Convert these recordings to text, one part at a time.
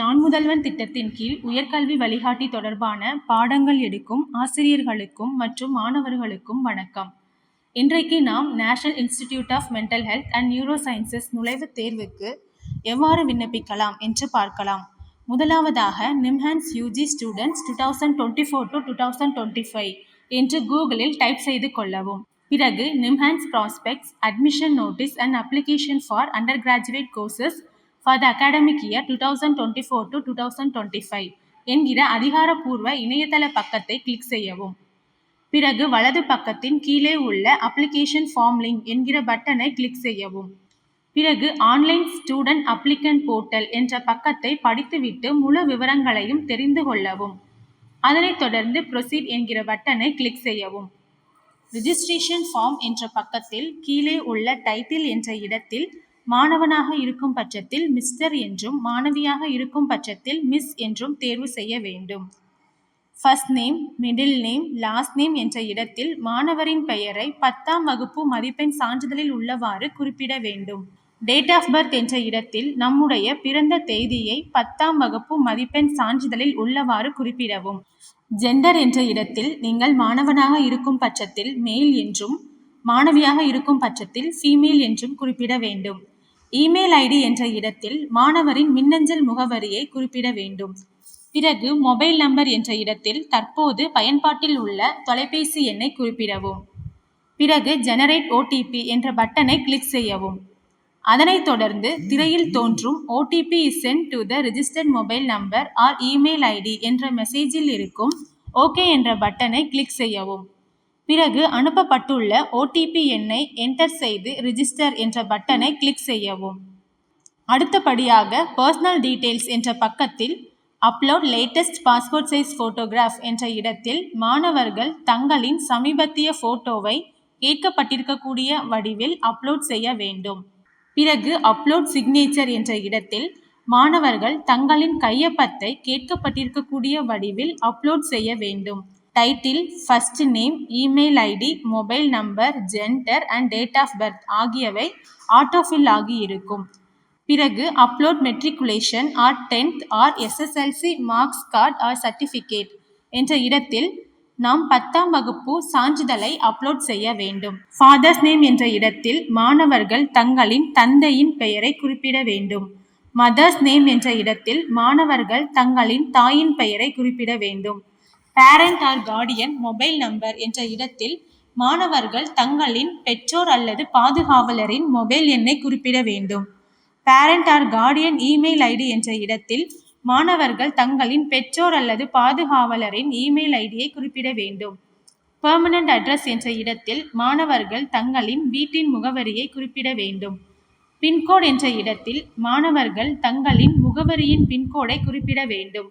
நான் முதல்வன் திட்டத்தின் கீழ் உயர்கல்வி வழிகாட்டி தொடர்பான பாடங்கள் எடுக்கும் ஆசிரியர்களுக்கும் மற்றும் மாணவர்களுக்கும் வணக்கம். இன்றைக்கு நாம் National Institute of Mental Health and Neuro Sciences நுழைவுத் தேர்வுக்கு எவ்வாறு விண்ணப்பிக்கலாம் என்று பார்க்கலாம். முதலாவதாக NIMHANS UG students two thousand twenty four to two thousand twenty five என்று கூகுளில் டைப் செய்து கொள்ளவும். பிறகு NIMHANS prospectus admission notice and application for under graduate courses for the academic year two thousand twenty four to two thousand twenty five என்கிற அதிகாரப்பூர்வ இணையதள பக்கத்தை click செய்யவும். பிறகு வலது பக்கத்தின் கீழே உள்ள அப்ளிகேஷன் ஃபார்ம் லிங்க் என்கிற பட்டனை கிளிக் செய்யவும். பிறகு ஆன்லைன் ஸ்டூடெண்ட் அப்ளிகன்ட் போர்ட்டல் என்ற பக்கத்தை படித்துவிட்டு முழு விவரங்களையும் தெரிந்து கொள்ளவும். அதனைத் தொடர்ந்து ப்ரொசீட் என்கிற பட்டனை கிளிக் செய்யவும். ரிஜிஸ்ட்ரேஷன் ஃபார்ம் என்ற பக்கத்தில் கீழே உள்ள டைட்டில் என்ற இடத்தில் மாணவனாக இருக்கும் பட்சத்தில் மிஸ்டர் என்றும் மாணவியாக இருக்கும் பட்சத்தில் மிஸ் என்றும் தேர்வு செய்ய வேண்டும். First name middle name last name என்ற இடத்தில் மாணவரின் பெயரை பத்தாம் வகுப்பு மதிப்பெண் சான்றிதழில் உள்ளவாறு குறிப்பிட வேண்டும். டேட் ஆஃப் பர்த் என்ற இடத்தில் நம்முடைய பிறந்த தேதியை பத்தாம் வகுப்பு மதிப்பெண் சான்றிதழில் உள்ளவாறு குறிப்பிடவும். ஜெண்டர் என்ற இடத்தில் நீங்கள் மாணவனாக இருக்கும் பட்சத்தில் மேல் என்றும் மாணவியாக இருக்கும் பட்சத்தில் ஃபீமேல் என்றும் குறிப்பிட வேண்டும். இமெயில் ஐடி என்ற இடத்தில் மாணவரின் மின்னஞ்சல் முகவரியை குறிப்பிட வேண்டும். பிறகு மொபைல் நம்பர் என்ற இடத்தில் தற்போது பயன்பாட்டில் உள்ள தொலைபேசி எண்ணை குறிப்பிடவும். பிறகு ஜெனரேட் ஓடிபி என்ற பட்டனை கிளிக் செய்யவும். அதனைத் தொடர்ந்து திரையில் தோன்றும் OTP is sent to the registered mobile number or email ID என்ற மெசேஜில் இருக்கும் ஓகே என்ற பட்டனை கிளிக் செய்யவும். பிறகு அனுப்பப்பட்டுள்ள ஓடிபி எண்ணை என்டர் செய்து ரிஜிஸ்டர் என்ற பட்டனை கிளிக் செய்யவும். அடுத்தபடியாக பர்சனல் டீட்டெயில்ஸ் என்ற பக்கத்தில் upload latest passport size photograph என்ற இடத்தில் மாணவர்கள் தங்களின் சமீபத்திய ஃபோட்டோவை கேட்கப்பட்டிருக்கக்கூடிய வடிவில் அப்லோட் செய்ய வேண்டும். பிறகு அப்லோட் சிக்னேச்சர் என்ற இடத்தில் மாணவர்கள் தங்களின் கையொப்பத்தை கேட்கப்பட்டிருக்கக்கூடிய வடிவில் அப்லோட் செய்ய வேண்டும். Title first name email ID mobile number gender and date of birth ஆகியவை ஆட்டோஃபில் ஆகி இருக்கும். பிறகு upload matriculation or tenth or SSLC marks card or certificate என்ற இடத்தில் நாம் பத்தாம் வகுப்பு சான்றிதழை அப்லோட் செய்ய வேண்டும். ஃபாதர்ஸ் நேம் என்ற இடத்தில் மாணவர்கள் தங்களின் தந்தையின் பெயரை குறிப்பிட வேண்டும். மதர்ஸ் நேம் என்ற இடத்தில் மாணவர்கள் தங்களின் தாயின் பெயரை குறிப்பிட வேண்டும். Parent or guardian mobile number என்ற இடத்தில் மாணவர்கள் தங்களின் பெற்றோர் அல்லது பாதுகாவலரின் மொபைல் எண்ணை குறிப்பிட வேண்டும். Parent or guardian email ID என்ற இடத்தில் மாணவர்கள் தங்களின் பெற்றோர் அல்லது பாதுகாவலரின் இமெயில் ஐடியை குறிப்பிட வேண்டும். பெர்மனன்ட் அட்ரஸ் என்ற இடத்தில் மாணவர்கள் தங்களின் வீட்டின் முகவரியை குறிப்பிட வேண்டும். பின்கோட் என்ற இடத்தில் மாணவர்கள் தங்களின் முகவரியின் பின்கோடை குறிப்பிட வேண்டும்.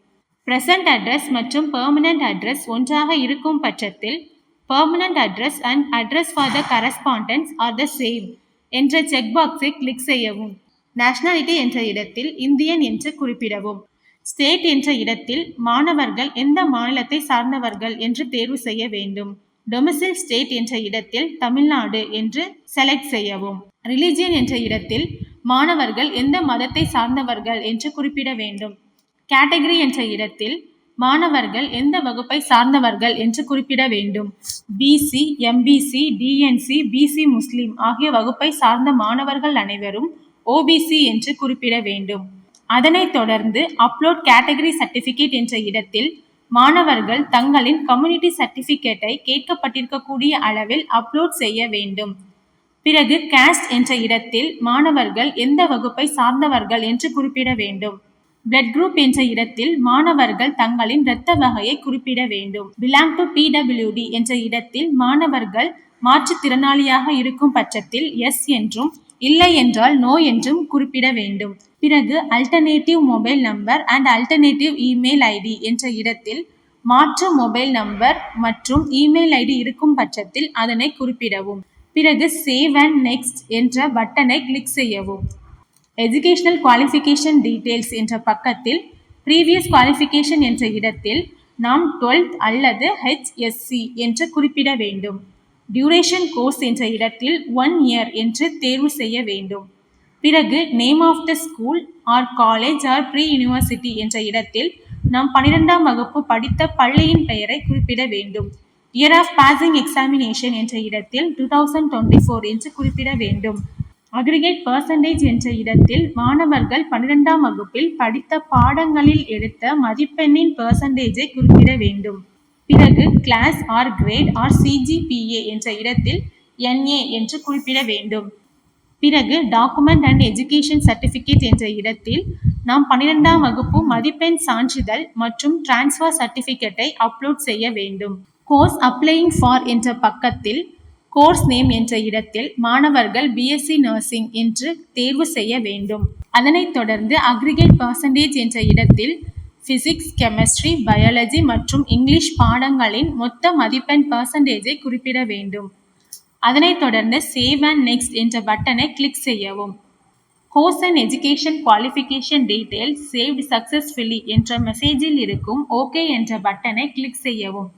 ப்ரெசன்ட் அட்ரஸ் மற்றும் பெர்மனன்ட் அட்ரஸ் ஒன்றாக இருக்கும் பட்சத்தில் permanent address and address for the correspondence are the same என்ற செக் பாக்ஸை கிளிக் செய்யவும். நேஷனாலிட்டி என்ற இடத்தில் இந்தியன் என்று குறிப்பிடவும். ஸ்டேட் என்ற இடத்தில் மாணவர்கள் எந்த மாநிலத்தை சார்ந்தவர்கள் என்று தேர்வு செய்ய வேண்டும். டொமிசில் ஸ்டேட் என்ற இடத்தில் தமிழ்நாடு என்று செலக்ட் செய்யவும். ரிலிஜியன் என்ற இடத்தில் மாணவர்கள் எந்த மதத்தை சார்ந்தவர்கள் என்று குறிப்பிட வேண்டும். கேட்டகரி என்ற இடத்தில் மாணவர்கள் எந்த வகுப்பை சார்ந்தவர்கள் என்று குறிப்பிட வேண்டும். BC MBC DNC BC Muslim ஆகிய வகுப்பை சார்ந்த மாணவர்கள் அனைவரும் ஓபிசி என்று குறிப்பிட வேண்டும். அதனைத் தொடர்ந்து அப்லோட் கேட்டகரி சர்டிஃபிகேட் என்ற இடத்தில் மாணவர்கள் தங்களின் கம்யூனிட்டி சர்டிஃபிகேட்டை கேட்கப்பட்டிருக்கக்கூடிய அளவில் அப்லோட் செய்ய வேண்டும். பிறகு கேஸ்ட் என்ற இடத்தில் மாணவர்கள் எந்த வகுப்பை சார்ந்தவர்கள் என்று குறிப்பிட வேண்டும். பிளட் குரூப் என்ற இடத்தில் மாணவர்கள் தங்களின் இரத்த வகையை குறிப்பிட வேண்டும். பிலாங் டு பிடபிள்யூடி என்ற இடத்தில் மாணவர்கள் மாற்றுத்திறனாளியாக இருக்கும் பட்சத்தில் எஸ் என்றும் இல்லை என்றால் நோ என்றும் குறிப்பிட வேண்டும். பிறகு alternative mobile number and alternative email ID என்ற இடத்தில் மாற்று மொபைல் நம்பர் மற்றும் இமெயில் ஐடி இருக்கும் பட்சத்தில் அதனை குறிப்பிடவும். பிறகு சேவ் அண்ட் நெக்ஸ்ட் என்ற பட்டனை கிளிக் செய்யவும். எஜுகேஷனல் குவாலிஃபிகேஷன் டீட்டெயில்ஸ் என்ற பக்கத்தில் ப்ரீவியஸ் குவாலிஃபிகேஷன் என்ற இடத்தில் நாம் டுவெல்த் அல்லது ஹெச்எஸ்சி என்று குறிப்பிட வேண்டும். டியூரேஷன் கோர்ஸ் என்ற இடத்தில் ஒன் இயர் என்று தேர்வு செய்ய வேண்டும். பிறகு name of the school or college or pre university என்ற இடத்தில் நாம் பன்னிரெண்டாம் வகுப்பு படித்த பள்ளியின் பெயரை குறிப்பிட வேண்டும். இயர் ஆஃப் பாசிங் எக்ஸாமினேஷன் என்ற இடத்தில் டூ தௌசண்ட் டுவெண்ட்டி ஃபோர் என்று குறிப்பிட வேண்டும். அக்ரிகேட் பர்சன்டேஜ் என்ற இடத்தில் மாணவர்கள் பன்னிரெண்டாம் வகுப்பில் படித்த பாடங்களில் எடுத்த மதிப்பெண்ணின் பர்சன்டேஜை குறிப்பிட வேண்டும். பிறகு class or grade or CGPA என்ற இடத்தில் என்ஏ என்று குறிப்பிட வேண்டும். பிறகு டாக்குமெண்ட் அண்ட் எஜுகேஷன் சர்டிஃபிகேட் என்ற இடத்தில் நாம் பன்னிரெண்டாம் வகுப்பு மதிப்பெண் சான்றிதழ் மற்றும் டிரான்ஸ்ஃபர் சர்டிஃபிகேட்டை அப்லோட் செய்ய வேண்டும். கோர்ஸ் அப்ளையிங் ஃபார் என்ற பக்கத்தில் கோர்ஸ் நேம் என்ற இடத்தில் மாணவர்கள் பிஎஸ்சி நர்சிங் என்று தேர்வு செய்ய வேண்டும். அதனைத் தொடர்ந்து அக்ரிகேட் பர்சன்டேஜ் என்ற இடத்தில் பிசிக்ஸ் கெமிஸ்ட்ரி பயாலஜி மற்றும் இங்கிலீஷ் பாடங்களின் மொத்த மதிப்பெண் பர்சன்டேஜை குறிப்பிட வேண்டும். அதனைத் தொடர்ந்து சேவ் அண்ட் நெக்ஸ்ட் என்ற பட்டனை கிளிக் செய்யவும். Course and education qualification details saved successfully என்ற மெசேஜில் இருக்கும் ஓகே என்ற பட்டனை கிளிக் செய்யவும்.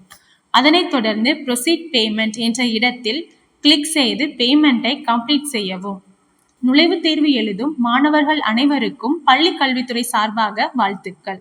அதனைத் தொடர்ந்து ப்ரொசீட் பேமெண்ட் என்ற இடத்தில் கிளிக் செய்து பேமெண்ட்டை கம்ப்ளீட் செய்யவும். நுழைவுத் தேர்வு எழுதும் மாணவர்கள் அனைவருக்கும் பள்ளி கல்வித்துறை சார்பாக வாழ்த்துக்கள்.